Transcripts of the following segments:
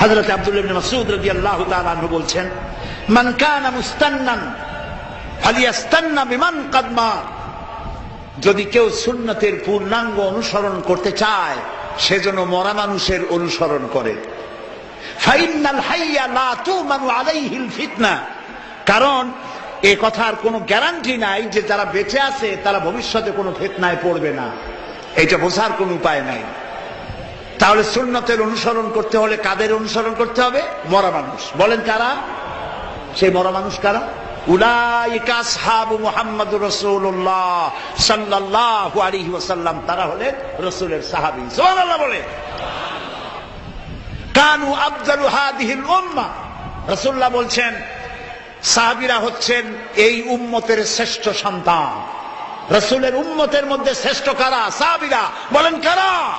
হযরত আব্দুল্লাহ মাসুদ রাদিয়াল্লাহু তাআলা আনহু বলছেন, মান কানা মুস্তান্নান ফালিয়াস্তান্না বিমান কাদ মাত যদি কেউ সুন্নতের পূর্ণাঙ্গ অনুসরণ করতে চায় সেজন্য মরা মানুষের অনুসরণ করে। কারণ, এ কথার কোনো গ্যারান্টি নাই যে যারা বেঁচে আছে, তারা ভবিষ্যতে কোনো ফিতনায় পড়বে না। এটা বোঝার কোনো উপায় নাই। তাহলে সুন্নতের অনুসরণ করতে হলে কাদের অনুসরণ করতে হবে? মরা মানুষ। বলেন কারা? সেই মরা মানুষ কারা? তারা হলেন রাসূলের সাহাবী। বলে। কানু উম্মাহ রাসূলুল্লাহ বলছেন, সাহাবীরা হচ্ছেন এই উম্মতের শ্রেষ্ঠ সন্তান। রসুলের উম্মতের মধ্যে শ্রেষ্ঠ কারা? সাহাবীরা। বলেন কারা?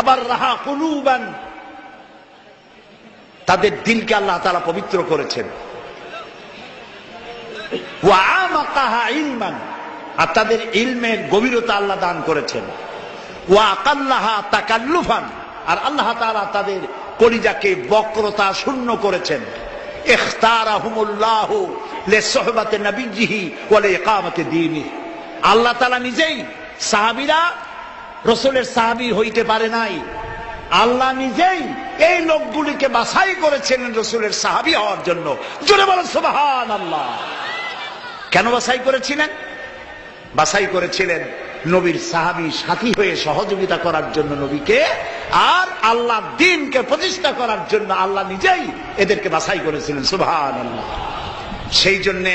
আবার রাহা কুলুবান। তাদের দিলকে আল্লাহ তাআলা পবিত্র করেছেন। ইলমান। আর তাদের ইলমের গভীরতা আল্লাহ দান করেছেন। তাকাল্লুফান। আর আল্লাহ তাআলা তাদের কলিজাকে বক্রতা শূন্য করেছেন। আল্লাহ তাআলা নিজেই সাহাবীরা রসুলের সাহাবি হইতে পারে নাই। আল্লাহ নিজেই এই লোকগুলিকে বাছাই করেছিলেন রসুলের সাহাবী হওয়ার জন্য। জোরে বলেন সুবহান আল্লাহ কেন বাছাই করেছিলেন? বাছাই করেছিলেন নবীর সাহাবি সাথী হয়ে সহযোগিতা করার জন্য নবীকে, আর আল্লাহ দিনকে প্রতিষ্ঠা করার জন্য আল্লাহ নিজেই এদেরকে বাছাই করেছিলেন সুবহান আল্লাহ সেই জন্যে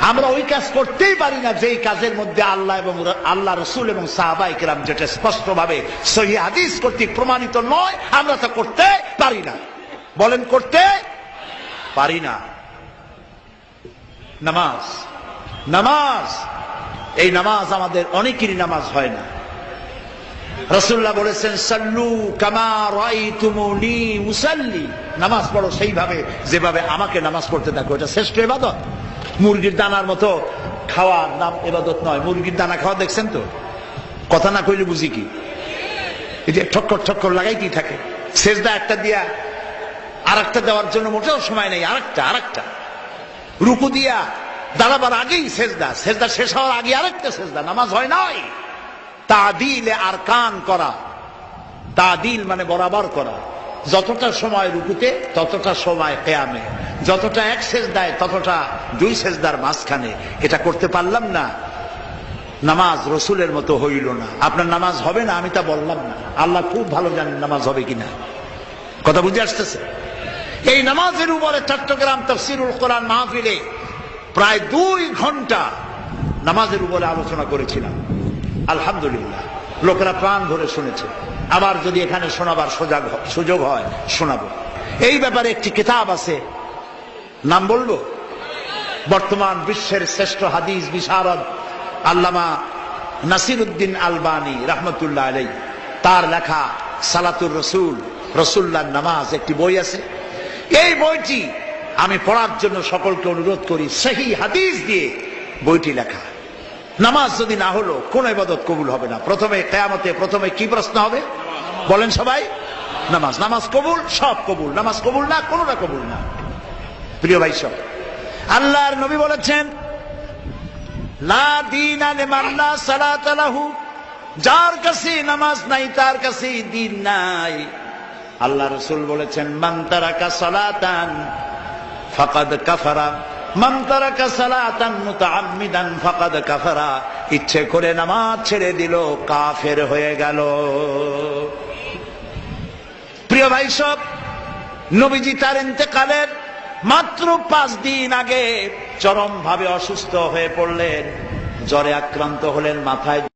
আমরা ওই কাজ করতেই পারি না যেই কাজের মধ্যে আল্লাহ এবং আল্লাহ রসুল এবং সাহাবাই কেরাম যেটা স্পষ্ট ভাবে সহি হাদিস কর্তৃক প্রমাণিত নয়, আমরা তা করতে পারি না। বলেন, করতে পারি না। নামাজ নামাজ, এই নামাজ আমাদের অনেকেরই নামাজ হয় না। রসুল্লাহ বলেছেন, সাল্লু কামা রাইতুমুনি মুসাল্লি। নামাজ পড়ো সেইভাবে, যেভাবে আমাকে নামাজ পড়তে থাকো, এটা শ্রেষ্ঠ এবাদত মুরগির দানার মতো খাওয়ার নাম এবাদত নয়। মুরগির দানা খাওয়া দেখছেন তো? কথা না কইলে বুঝি কি? যে ঠক্কর ঠক্কর লাগাইতেই থাকে। শেষদা একটা দিয়া আর একটা দেওয়ার জন্য মোটেও সময় নেই। আরেকটা আরেকটা। রুকু দিয়া দাঁড়াবার আগেই শেষদা শেষদা শেষ হওয়ার আগে আরেকটা শেষদা নামাজ হয় নাই। তাদিলে আর কান করা। তাদিল মানে বরাবর করা। যতটা সময় রুকুতে, ততটা সময় কেয়ামে। যতটা এক শেষ দেয় ততটা দুই শেষদার মাঝখানে। এটা করতে পারলাম না। নামাজ রসুলের মতো হইল না। আপনার নামাজ হবে না, আমি তা বললাম না। আল্লাহ খুব ভালো জানেন নামাজ হবে কিনা। কথা বুঝে আসতেছে? এই নামাজের উপরে চট্টগ্রাম তফসিরুল কোরআন মাহফিলে প্রায় দুই ঘণ্টা নামাজের উপরে আলোচনা করেছিলাম। আলহামদুলিল্লাহ। লোকেরা প্রাণ ভরে শুনেছে। আবার যদি এখানে শোনাবার সুযোগ হয়, শোনাবো। এই ব্যাপারে একটি কিতাব আছে নাম বলব বর্তমান বিশ্বের শ্রেষ্ঠ হাদিস বিশারদ আল্লামা নাসির উদ্দিন আলবানী রহমতুল্লাহ আলাই তার লেখা সালাতুর রসুল রসুল্লাহ নামাজ একটি বই আছে। এই বইটি আমি পড়ার জন্য সকলকে অনুরোধ করি, সেই হাদিস দিয়ে বইটি লেখা। নামাজ যদি না হলো, কোন ইবাদত কবুল হবে না। প্রথমে কেয়ামতে প্রথমে কি প্রশ্ন হবে? বলেন সবাই। নামাজ নামাজ কবুল, সব কবুল। নামাজ কবুল না কোনটা কবুল না। প্রিয় ভাই সব, আল্লাহর নবী বলেছেন যার কাছে নামাজ নাই, তার কাছে দিন নাই। আল্লাহ রসুল বলেছেন সালাতান কাফারা সালাতান কাফারা, ইচ্ছে করে নামাজ ছেড়ে দিল, কাফের হয়ে গেল। প্রিয় ভাই সব, নবীজি তার ইন্তেকালের মাত্র পাঁচ দিন আগে চরম ভাবে অসুস্থ হয়ে পড়লেন জ্বরে আক্রান্ত হলেন মাথায়